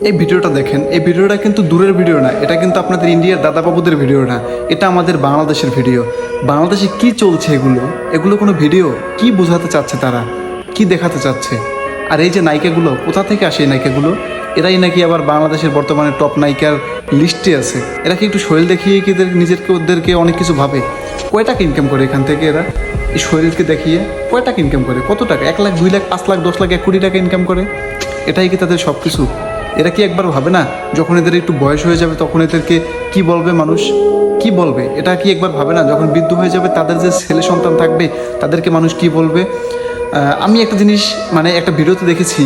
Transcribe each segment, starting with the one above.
এই ভিডিওটা দেখেন। এই ভিডিওটা কিন্তু দূরের ভিডিও না, এটা কিন্তু আপনাদের ইন্ডিয়ার দাদাবাবুদের ভিডিও না, এটা আমাদের বাংলাদেশের ভিডিও। বাংলাদেশে কি চলছে এগুলো? এগুলো কোনো ভিডিও? কি বোঝাতে চাচ্ছে তারা? কি দেখাতে চাচ্ছে? আর এই যে নায়িকাগুলো, কোথা থেকে আসে এই নায়িকাগুলো? এরাই নাকি আবার বাংলাদেশের বর্তমানে টপ নায়িকার লিস্টে আছে। এরা কি একটু শরীর দেখিয়ে কি নিজেরকে ওদেরকে অনেক কিছু ভাবে? কয় টাকা ইনকাম করে এখান থেকে এরা? এই শরীরকে দেখিয়ে কয় টাকা ইনকাম করে? কত টাকা? এক লাখ, দুই লাখ, পাঁচ লাখ, দশ লাখ, এক কোটি টাকা ইনকাম করে? এটাই কি তাদের সব কিছু এরা কি একবার ভাবে না, যখন এদের একটু বয়স হয়ে যাবে তখন এদেরকে কি বলবে মানুষ? কি বলবে? এটা কি একবার ভাবে না, যখন বৃদ্ধ হয়ে যাবে তাদের যে ছেলে সন্তান থাকবে, তাদেরকে মানুষ কি বলবে? আমি একটা জিনিস মানে একটা ভিডিওতে দেখেছি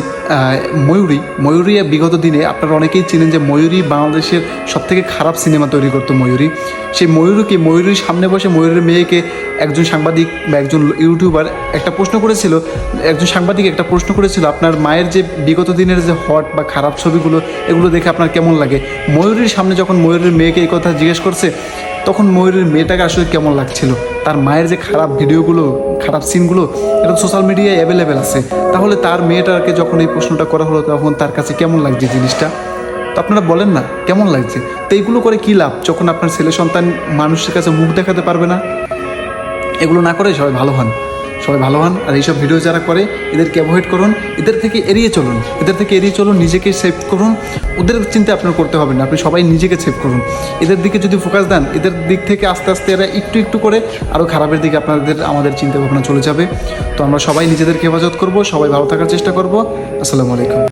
ময়ূরী। ময়ূরী বিগত দিনে আপনারা অনেকেই চিনেন যে ময়ূরী বাংলাদেশের সব থেকে খারাপ সিনেমা তৈরি করতো ময়ূরী। সেই ময়ূরীকে, ময়ূরীর সামনে বসে ময়ূরের মেয়েকে একজন সাংবাদিক বা একজন ইউটিউবার একটা প্রশ্ন করেছিল, একজন সাংবাদিক একটা প্রশ্ন করেছিল, আপনার মায়ের যে বিগত দিনের যে হট বা খারাপ ছবিগুলো, এগুলো দেখে আপনার কেমন লাগে? ময়ূরীর সামনে যখন ময়ূরের মেয়েকে এই কথা জিজ্ঞেস করছে, তখন ময়ূরের মেয়েটাকে আসলে কেমন লাগছিল? তার মায়ের যে খারাপ ভিডিওগুলো, খারাপ সিনগুলো, এটা সোশ্যাল মিডিয়ায় অ্যাভেলেবেল আছে। তাহলে তার মেয়েটাকে যখন এই প্রশ্নটা করা হলো, তখন তার কাছে কেমন লাগছে জিনিসটা? তো আপনারা বলেন না, কেমন লাগছে? তো এইগুলো করে কী লাভ যখন আপনার ছেলে সন্তান মানুষের কাছে মুখ দেখাতে পারবে না? এগুলো না করে সবাই ভালো হন। সবাই ভালো হন, আর এইসব ভিডিও যারা করে, এদেরকে অ্যাভয়েড করুন, এদের থেকে এড়িয়ে চলুন। এদের থেকে এড়িয়ে চলুন, নিজেকে সেভ করুন। ওদের চিন্তা আপনার করতে হবে না, আপনি সবাই নিজেকে সেভ করুন। এদের দিকে যদি ফোকাস দেন, এদের দিক থেকে আস্তে আস্তে এরা একটু একটু করে আরও খারাপের দিকে আপনাদের, আমাদের চিন্তা ভাবনা চলে যাবে। তো আমরা সবাই নিজেদেরকে হেফাজত করব, সবাই ভালো থাকার চেষ্টা করব। আসসালামু আলাইকুম।